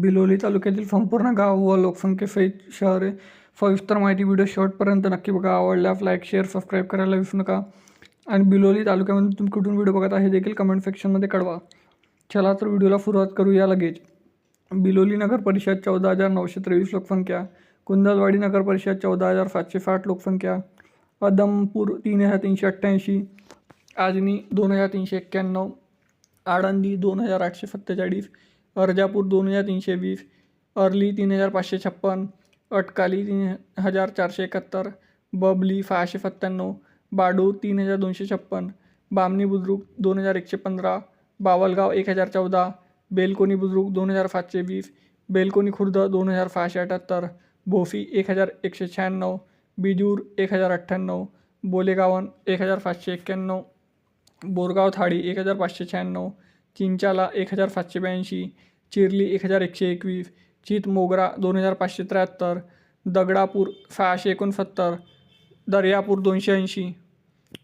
बिलोली तालुक्यातील संपूर्ण गाव व लोकसंख्येसहित शहरे सविस्तर माहिती व्हिडिओ शेवटपर्यंत नक्की बघा. आवडल्यास लाईक शेअर सबस्क्राईब करायला विसरू नका. आणि बिलोली तालुक्यामध्ये तुम्ही कुठून व्हिडिओ बघत आहे हे देखील कमेंट सेक्शनमध्ये कळवा. चला तर व्हिडिओला सुरुवात करूया लगेच. बिलोली नगर परिषद चौदा हजार नऊशे त्रेवीस लोकसंख्या कुंदलवाडी नगर परिषद चौदा हजार सातशे साठ लोकसंख्या अदमपूर तीन हजार तीनशे अठ्ठ्याऐंशी आजनी दोन हजार तीनशे एक्क्याण्णव आळंदी दोन हजार आठशे सत्तेचाळीस अर्जापूर दोन हज़ार तीनशे वीस, अर्ली तीन हज़ार पाचशे छप्पन, अटकाली तीन हज़ार चारशे एकाहत्तर, बबली सहाशे सत्त्याण्णव बाडूर तीन हज़ार दोनशे छप्पन, बामणी बुद्रुक दोन हज़ार एकशे पंधरा, बावलगाव एक हज़ार चौदा, बेलकोनी बुद्रुक दोन हज़ार सातशे वीस, बेलकोनी खुर्द दोन हज़ार सहाशे अठ्याहत्तर भोफी एक हज़ार एकशे शहाण्णव, बिजूर एक हज़ार अठ्ठ्याण्णव, बोलेगावन एक हज़ार पाचशे एक्क्याण्णव, बोरगाव थाळी एक हज़ार पाचशे शहाण्णव, चिंचाला एक हज़ार सातशे ब्याऐंशी चिरली एक हजार एकशे एकवीस चित मोगरा दोन हजार पाचशे त्र्याहत्तर दगडापूर सहाशे एकोणसत्तर दर्यापूर दोनशे ऐंशी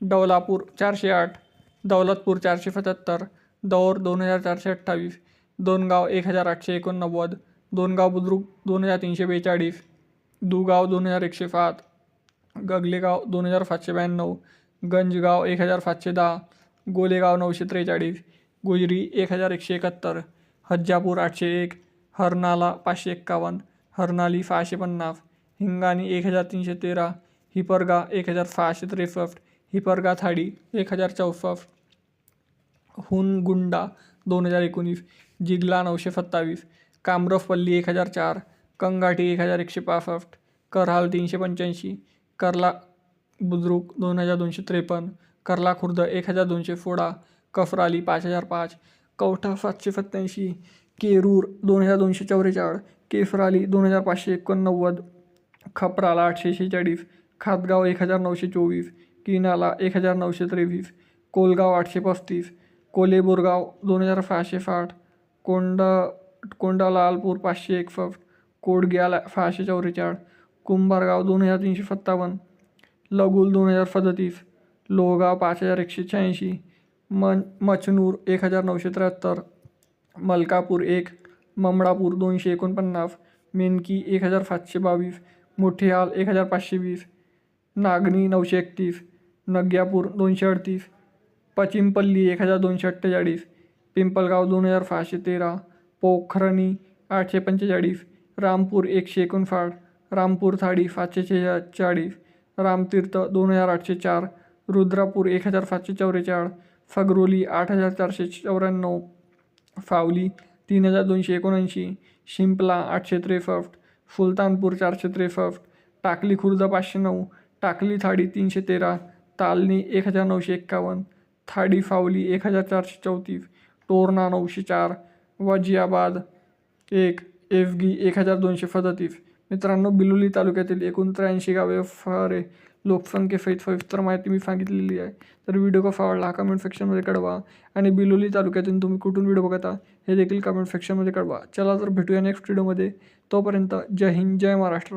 डौलापूर चारशे आठ दौलतपूर चारशे सत्याहत्तर दौर दोन हजार चारशे अठ्ठावीस दोनगाव एक हजार आठशे एकोणनव्वद दोनगाव बुद्रुक दोन हजार तीनशे बेचाळीस दुगाव दोन हजार एकशे सात गगलेगाव दोन हजार सातशे ब्याण्णव गंजगाव एक हजार सातशे दहा गोलेगाव नऊशे त्रेचाळीस गुजरी एक हजार एकशे एकाहत्तर हज्जापूर आठशे एक हरनाला पाचशे एक्कावन्न हरनाली सहाशे पन्नास हिंगाणी एक हजार तीनशे तेरा हिपरगा एक हजार सहाशे त्रेसष्ट हिपरगा थाडी एक हजार चौसष्ट हुनगुंडा दोन हजार एकोणीस जिगला नऊशे सत्तावीस कामरफपल्ली एक हजार चार कंगाटी एक हजार एकशे पासष्ट करहाल तीनशे पंच्याऐंशी कर्ला बुद्रुक दोन हजार दोनशे त्रेपन्न कर्ला खुर्द एक हजार दोनशे सोळा कफराली पाच हजार पाच कवठा सातशे सत्त्याऐंशी केरूर दोन हजार दोनशे चौवेचाळीस केसराली दोन हजार पाचशे एकोणनव्वद खपराला आठशे शेहेचाळीस खातगाव एक हजार नऊशे चोवीस किनाला एक हजार नऊशे त्रेवीस कोलगाव आठशे पस्तीस कोलेबोरगाव दोन हजार सहाशे साठ कोंड कोंडालालपूर पाचशे एकसष्ट कोडग्याला सहाशे चौवेचाळीस कुंभारगाव दोन हजार तीनशे सत्तावन्न लगुल दोन हजार सदतीस लोहगाव पाच हजार एकशे शहाऐंशी मन मचनूर एक हजार नऊशे त्र्याहत्तर मलकापूर एक ममडापूर दोनशे एकोणपन्नास मेनकी एक हजार सातशे बावीस मोठेहाल एक हजार पाचशे वीस नागणी नऊशे एकतीस नग्यापूर दोनशे अडतीस पचिमपल्ली एक हजार दोनशे अठ्ठेचाळीस पिंपलगाव दोन हजार सहाशे तेरा पोखरणी आठशे पंचेचाळीस रामपूर एकशे एकोणसाठ रामपूर थाळी सातशे शेहेचाळीस रामतीर्थ दोन हजार आठशे चार रुद्रापूर एक हजार सातशे चौवेचाळीस फगरोली आठ हजार चारशे चौऱ्याण्णव. फावली तीन हजार दोनशे एकोणऐंशी. शिंपला आठशे त्रेसष्ट. सुलतानपूर चारशे त्रेसष्ट. टाकली खुर्द पाचशे नऊ. टाकली थाडी तीनशे तेरा. तालनी एक हजार नऊशे एक्कावन्न. थाडी फावली एक हजार चारशे चौतीस. टोरणा नऊशे चार. वजियाबाद एक. एफगी एक हजार दोनशे सदतीस. मित्रांनो बिलोली तालुक्यातील एकूण त्र्याऐंशी गावे फारे लोकसंख्येसहित सविस्तर माहिती मी सांगितलेली आहे. तर व्हिडिओ कसा आवडला हा कमेंट सेक्शनमध्ये कळवा आणि बिलोली तालुक्यातून तुम्ही कुठून व्हिडिओ बघता हे देखील कमेंट सेक्शनमध्ये कळवा. चला तर भेटूया नेक्स्ट व्हिडिओमध्ये तोपर्यंत जय हिंद जय महाराष्ट्र.